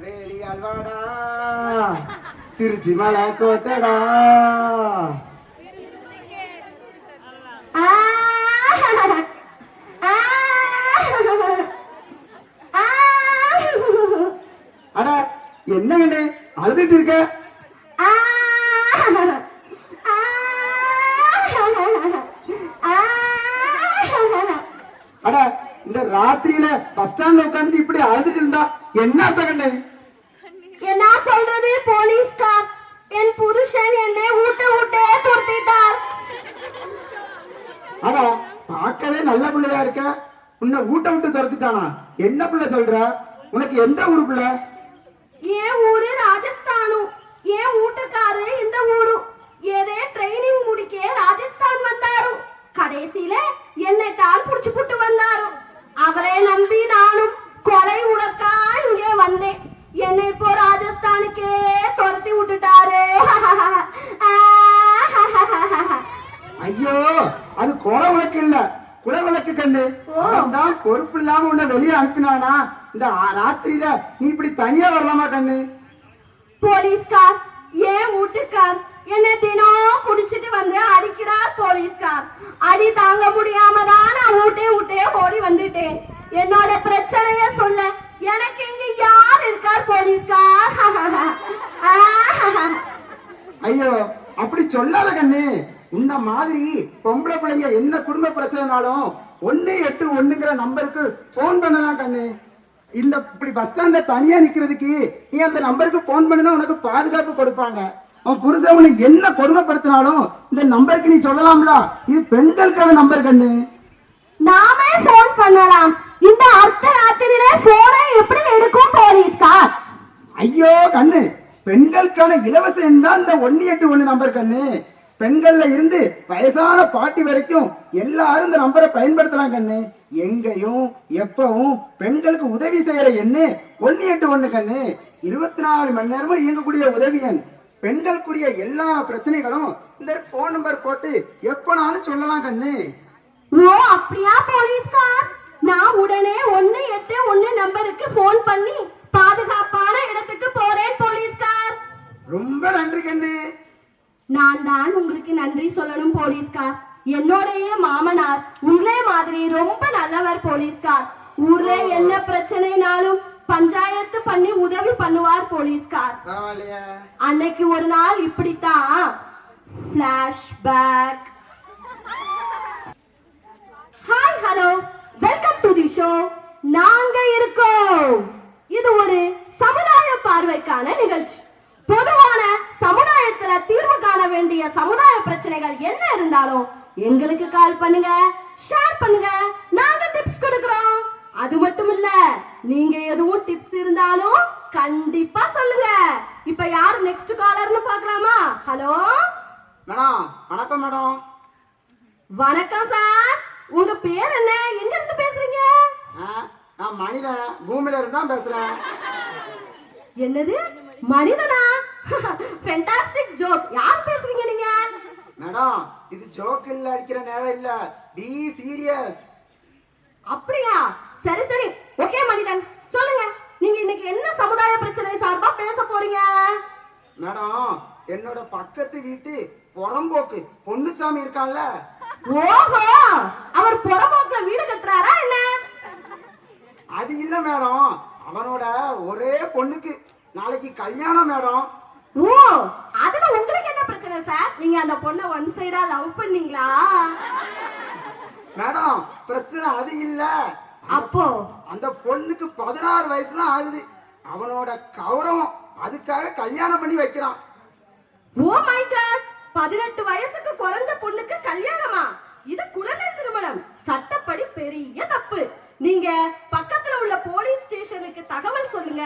திருநெல்வேலி அல்வாடா திருச்சி மலை கோட்டடா! அட என்ன கண்ணு? அழுதுட்டு இருக்க! அட இந்த ராத்திரியில பஸ் ஸ்டாண்ட்ல உட்கார்ந்து இப்படி அழுதுட்டு இருந்தா என்ன கண்ணு? என்ன சொல்றது? போலீஸ்கார் என் புருஷன் என்னை ஊட்ட ஊட்டே துரத்திட்டார். அட பார்க்கவே நல்ல பிள்ளையா இருக்க. உன்னை ஊட்ட விட்டு துரத்துட்டானா? என்ன பிள்ளை சொல்ற? உனக்கு எந்த ஊரு பிள்ளை? என் ஊரு ராஜஸ்தானு. என் வீட்டுக்காரு இந்த ஊரு ஏதே ட்ரைனிங் முடிக்க ராஜஸ்தான் வந்தாரு கடைசியில என்னை தான் புடிச்சு புட்டு வந்தாரு அவரே நம்பி நானும் கொலை உடக்கா இங்கே வந்தேன் என்னை இப்போ ராஜஸ்தானுக்கே துரத்தி விட்டுட்டாரு ஐயோ அது கொலை விளக்கு இல்ல குல விளக்கு கண்ணு. அவன் தான் பொறுப்பு இல்லாம உன்னை வெளியே அனுப்பினானா? இந்த ராத்திரியில நீ இப்படி தனியா வரலாமா கண்ணு? போலீஸ்கார் ஏன் வீட்டுக்கார் என்னை தினம் குடிச்சிட்டு வந்து அடிக்கிறார் போலீஸ்கார். அடி தாங்க முடியாம தான் நான் வீட்டே விட்டே ஓடி வந்துட்டேன் என்னோட பிரச்சனைய சொல்ல எனக்கு இங்க யார் இருக்கார் போலீஸ்கார் ஐயோ அப்படி சொல்லாத கண்ணு உன்ன மாதிரி பொம்பளை பிள்ளைங்க என்ன குடும்ப பிரச்சனைனாலும் ஒண்ணு எட்டு ஒண்ணுங்கிற நம்பருக்கு போன் பண்ணலாம் கண்ணு. இந்த இப்படி பஸ் ஸ்டாண்ட்ல தனியா நிக்கிறதுக்கு நீ அந்த நம்பருக்கு போன் பண்ணினா உனக்கு பாதுகாப்பு கொடுப்பாங்க. அவன் புருஷன் உன்னை என்ன கொடுமைப்படுத்தினாலும் இந்த நம்பருக்கு நீ சொல்லலாம்ல. இது பெண்களுக்கான நம்பர் கண்ணு. நாமே போன் பண்ணலாம். இந்த அர்த்த ராத்திரியில போனை எப்படி எடுக்கும் போலீஸ்கார்? ஐயோ கண்ணு பெண்களுக்கான இலவச எண் தான் இந்த ஒன்னு எட்டு ஒண்ணு நம்பர் கண்ணு. பெண்கள்ல இருந்து வயசான பாட்டி வரைக்கும் எல்லாரும் இந்த நம்பரை பயன்படுத்தலாம் கண்ணு. எங்கேயும் எப்பவும் பெண்களுக்கு உதவி செய்யற எண்ணு ஒன்னு எட்டு ஒண்ணு கண்ணு. இருபத்தி நாலு மணி நேரமும் இயங்கக்கூடிய உதவி எண். பெண்களுக்குரிய எல்லா பிரச்சனைகளும் இந்த போன் நம்பர் போட்டு எப்பனாலும் சொல்லலாம் கண்ணு. ஓ அப்படியா போலீஸ்கார்? நான் உடனே ஒன்னு எட்டு ஒன்னு நம்பருக்கு போன் பண்ணி பாதுகாப்பான இடத்துக்கு போறேன் போலீஸ்கார். ரொம்ப நன்றி கண்ணு. நான் தான் உங்களுக்கு நன்றி சொல்லணும் போலீஸ்கார். என்னோடைய மாமனார். உங்களே மாதிரி ரொம்ப நல்லவர் போலீஸ்கார். ஊர்ல என்ன பிரச்சனைனாலும் பஞ்சாயத்து பண்ணி உதவி பண்ணுவார் போலீஸ்கார். அன்னைக்கு ஒரு நாள் இப்படித்தான். Flashback hi hello welcome to the show நாங்க இருக்கோம். இது ஒரு சமுதாய பார்வைக்கான நிகழ்ச்சி. பொதுவான சமுதாயத்துல தீர்வு காண வேண்டிய சமுதாய பிரச்சனைகள் என்ன இருந்தாலும் எங்களுக்கு கால் பண்ணுங்க ஷேர் பண்ணுங்க. நாங்க டிப்ஸ் கொடுக்கறோம். அது மட்டும் இல்ல நீங்க எதுவும் டிப்ஸ் இருந்தாலும் கண்டிப்பா சொல்லுங்க. இப்ப யார் நெக்ஸ்ட் காலர்னு பார்க்கலாமா? ஹலோ மேடம் வணக்கம் மேடம் வணக்கம் சார் உங்க பேர் என்ன? எங்க இருந்து பேசுறீங்க நான் மனிதன். பூமியில இருந்து பேசுறேன். என்னது? மனிதனா? ஃபென்டாஸ்டிக் ஜோக் யார் பேசுறீங்க நீங்க? மேடம் இது ஜோக் இல்ல அடிக்கிற நேரம் இல்ல. பி சீரியஸ் அப்படியா? சரி சரி. ஓகே மனிதன். சொல்லுங்க. நீங்க இன்னைக்கு என்ன சமுதாய பிரச்சனை சார்பா பேச போறீங்க? மேடம் என்னோட பக்கத்து வீட்டு புறம்போக்கு பொன்னுச்சாமி இருக்கான்ல. ஓஹோ! அவர் புறம்போக்குல வீடு கட்டுறாரா என்ன? அது இல்ல மேடம். அவனோட ஒரே பொண்ணுக்கு நாளைக்கு கல்யாணம் மேடம். ஓ அதுல உங்களுக்கு என்ன பிரச்சனை சார்? நீங்க அந்த பொண்ணை ஒன் சைடா லவ் பண்ணீங்களா? மேடம் பிரச்சனை அது இல்ல. அப்போ? அந்த பொண்ணுக்கு பதினாறு வயசு தான் ஆகுது. அவனோட கௌரவம் அதுக்காக கல்யாணம் பண்ணி வைக்கிறான். ஓ மை காட் பதினெட்டு வயசுக்கு குறைஞ்ச பொண்ணுக்கு கல்யாணமா? இது குழந்தை திருமணம். சட்டப்படி பெரிய தப்பு. நீங்க பக்கத்துல உள்ள போலீஸ் ஸ்டேஷனுக்கு தகவல் சொல்லுங்க.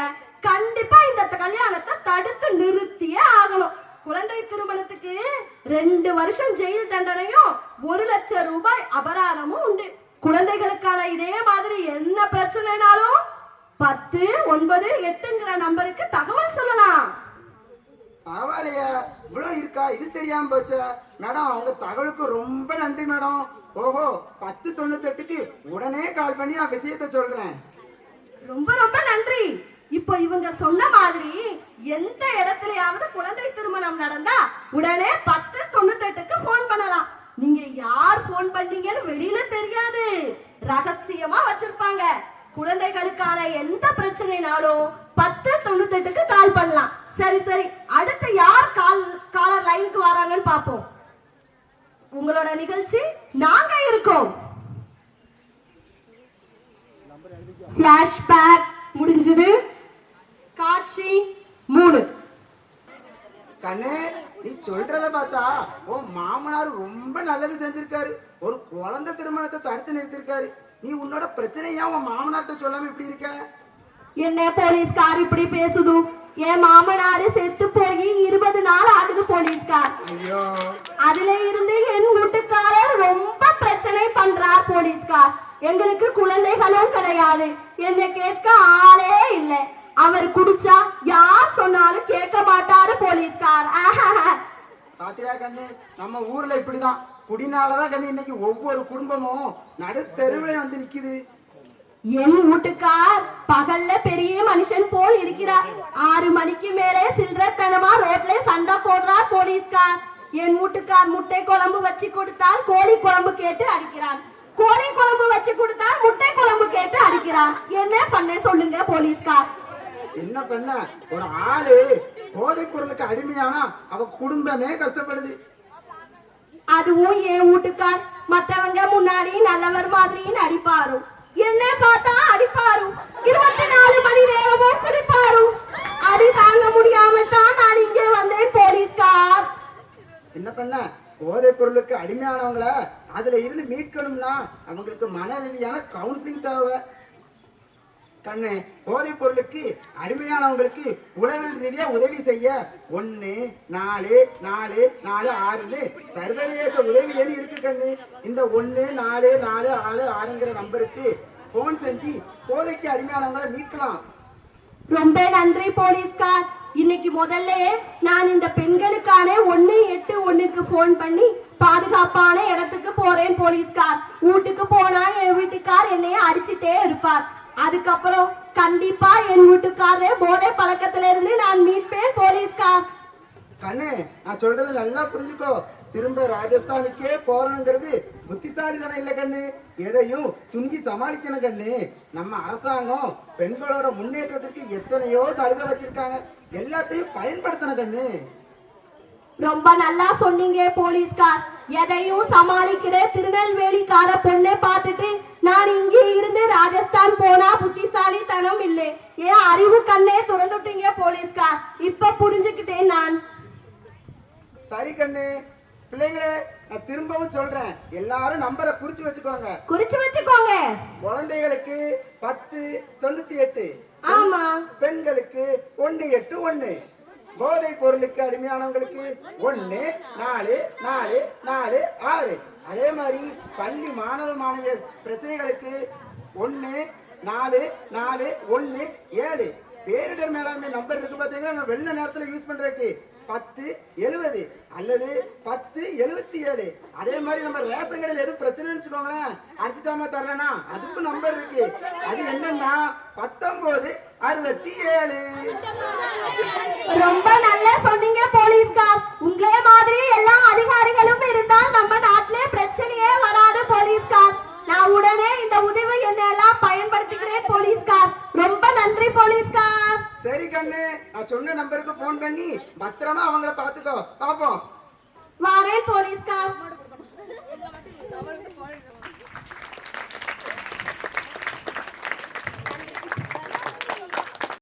கண்டிப்பா இந்த கல்யாணத்தை தடுத்து நிறுத்தியே ஆகணும். குழந்தை திருமணத்துக்கு ரெண்டு வருஷம் ஜெயில் தண்டனையும் ஒரு லட்சம் ரூபாய் அபராதமும் உண்டு. குழந்தைகளுக்கான இதே மாதிரி என்ன பிரச்சனைனாலும் பத்து ஒன்பது எட்டுங்கிற நம்பருக்கு தகவல் சொல்லலாம். பரவாயில்லையே. இவ்வளவு இருக்கா? இது தெரியாம போச்சு. மேடம் உங்க தகவலுக்கு ரொம்ப நன்றி மேடம். ஓஹோ பத்து தொண்ணூத்தெட்டுக்கு உடனே கால் பண்ணி நான் விஷயத்த சொல்றேன். ரொம்ப ரொம்ப நன்றி. இப்போ இவங்க சொன்ன மாதிரி எந்த இடத்துலயாவது குழந்தை திருமணம் நடந்தா உடனே பத்து தொண்ணூத்தெட்டுக்கு போன் பண்ணலாம். நீங்க யார் போன் பண்ணீங்கன்னு வெளியில தெரியாது. ரகசியமா வச்சிருப்பாங்க. குழந்தைகளுக்கான எந்த பிரச்சனைனாலும் பத்து தொண்ணூத்தெட்டுக்கு கால் பண்ணலாம். சரி சரி. அடுத்து யார் கால் காலர் லைனுக்கு வராங்கன்னு பாப்போம் உங்களோட நிகழ்ச்சி நாங்க இருக்கோம். பிளாஷ்பேக் முடிஞ்சது. கண்ணு நீ சொல்றத பார்த்தா உன் மாமனார் ரொம்ப நல்லது செஞ்சிருக்காரு. ஒரு குழந்தை திருமணத்தை தடுத்து நிறுத்திருக்காரு. நீ உன்னோட பிரச்சனையா உன் மாமனார்ட்ட சொல்லாம இப்படி இருக்க? என்ன போலீஸ்கார் இப்படி பேசுது? என் மாமனாரு செத்து போய் இருபது நாள் ஆகுது போலீஸ்கார். அதுல இருந்து என் வீட்டுக்காரர் ரொம்ப பிரச்சனை பண்றார் போலீஸ்கார். எங்களுக்கு குழந்தைகளும் கிடையாது. என்னை கேட்க ஆளே இல்ல. அவர் குடிச்சா யார் சொன்னாலும் கேட்க மாட்டாரு போலீஸ்கார். பாத்தியா கண்ணு? நம்ம ஊர்ல இப்படிதான். குடினாலதான் கண்ணு இன்னைக்கு ஒவ்வொரு குடும்பமும் நடுத்தெருவில வந்து நிக்குது. என் வீட்டுக்கார் பகல்ல பெரிய மனுஷன் போல் இருக்கிறார். ஆறு மணிக்கு மேலே சில்லறத்தனமா ரோட்ல சண்டை போடுறார் போலீஸ்கார். என் வீட்டுக்கார் முட்டை குழம்பு வச்சு கொடுத்தால் கோழி குழம்பு கேட்டு அடிக்கிறான் கோழி குழம்பு வச்சு கொடுத்தால் முட்டை குழம்பு கேட்டு அடிக்கிறான் என்ன பண்ண சொல்லுங்க போலீஸ்கார். என்ன பண்ண ஒரு ஆளு போதைப் பொருளுக்கு அடிமையானா அவ குடும்பமே கஷ்டப்படுது. அதுவும் என் வீட்டுக்கார்? மத்தவங்க முன்னாடி நல்லவர் மாதிரி நடிப்பாரு என்ன பார்த்தா அடிப்பாரு. இருபத்தி நாலு மணி நேரமும் குடிப்பாரு. அது தாங்க முடியாம தான் நான் இங்கே வந்தேன் போலீஸ்கார். என்ன பண்ண போதைப் பொருளுக்கு அடிமையானவங்கள அதுல இருந்து மீட்கணும்னா அவங்களுக்கு மனரீதியான கவுன்சிலிங் தேவை. கண்ணு போதைப் பொருளுக்கு அடிமையானவங்களுக்கு உளவில் ரீதியா உதவி செய்ய ஒண்ணு நாலு நாலு நாலு ஆறுன்னு சர்வதேச உதவி எண் இருக்கு கண்ணு. இந்த ஒன்னு நாலு நாலு ஆறு ஆறுங்கிற நம்பருக்கு போன் செஞ்சு போதைக்கு அடிமையானவங்களை மீட்கலாம். ரொம்ப நன்றி போலீஸ்கார். இன்னைக்கு முதல்ல நான் இந்த பெண்களுக்கான ஒண்ணு எட்டு ஒண்ணுக்கு போன் பண்ணி பாதுகாப்பான இடத்துக்கு போறேன் போலீஸ்கார். வீட்டுக்கு போனா என் வீட்டுக்கார் என்னைய அடிச்சுட்டே இருப்பார். அதுக்கப்புறம் கண்டிப்பா என் வீட்டுக்காரரே போதை பழக்கத்துல இருந்து நான் மீட்பேன் போலீஸ்கார் கண்ணு நான் சொல்றது நல்லா புரிஞ்சுக்கோ. திரும்ப ராஜஸ்தானுக்கே போறணுங்கிறது புத்திசாலித்தனம் இல்ல கண்ணு? எதையும் துணிஞ்சு சமாளிக்கணும் கண்ணு. நம்ம அரசாங்கம் பெண்களோட முன்னேற்றத்திற்கு எத்தனையோ சலுகை வச்சிருக்காங்க. எல்லாத்தையும் பயன்படுத்தணும் கண்ணு. ரொம்ப நல்லா சொன்னீங்க போலீஸ்கார். எதையும் சமாளிக்கிற திருநெல்வேலிக்கார பொண்ணை பார்த்துட்டு நான் இங்கே இருந்து ராஜஸ்தான் போனா புத்திசாலித்தனம் இல்லை. ஏன் அறிவு கண்ணே திறந்துட்டீங்க போலீஸ்கார். இப்ப புரிஞ்சுக்கிட்டேன் நான். சரி கண்ணு. பிள்ளைங்களே நான் திரும்பவும் சொல்றேன். எல்லாரும் நம்பரை குறிச்சு வச்சுக்கோங்க. குறிச்சு வச்சுக்கோங்க. குழந்தைகளுக்கு பத்து தொண்ணூத்தி எட்டு. ஆமா. பெண்களுக்கு ஒண்ணு எட்டு ஒண்ணு போதைப் பொருளுக்கு அடிமையானவங்களுக்கு ஒண்ணு நாலு நாலு நாலு ஆறு. அதே மாதிரி பள்ளி மாணவ மாணவியர் பிரச்சனைகளுக்கு ஒன்று நாலு நாலு ஒன்று ஏழு. பேரிடர் மேலாண்மை நம்பர் இருக்கு பார்த்தீங்கன்னா நான் வெள்ள நேரத்துல யூஸ் பண்றதுக்கு. பத்து எழுவது அல்லது பத்து எழுவத்தி ஏழு. அதே மாதிரி நம்ம ரேஷன் கடையில் எதுவும் பிரச்சனைன்னு வச்சுக்கோங்களேன் அரிசி சாமா தரலனா அதுக்கும் நம்பர் இருக்கு. அது என்னன்னா பத்தொன்பது அறுபத்தி ஏழு. ரொம்ப நல்லா சொன்னீங்க போலீஸ்கார் உங்களே மாதிரி எல்லா அதிகாரிகளும் இருந்தால் நம்ம நாட்டிலே நான் உடனே இந்த உதவி என்ன எல்லாம் பயன்படுத்திக்கிறேன் போலீஸ்கார். ரொம்ப நன்றி போலீஸ்கார். சரி கண்ணு நான் சொன்ன நம்பருக்கு போன் பண்ணி பத்திரமா அவங்கள பாத்துக்கோ பாப்போம் வரேன் போலீஸ்கார்.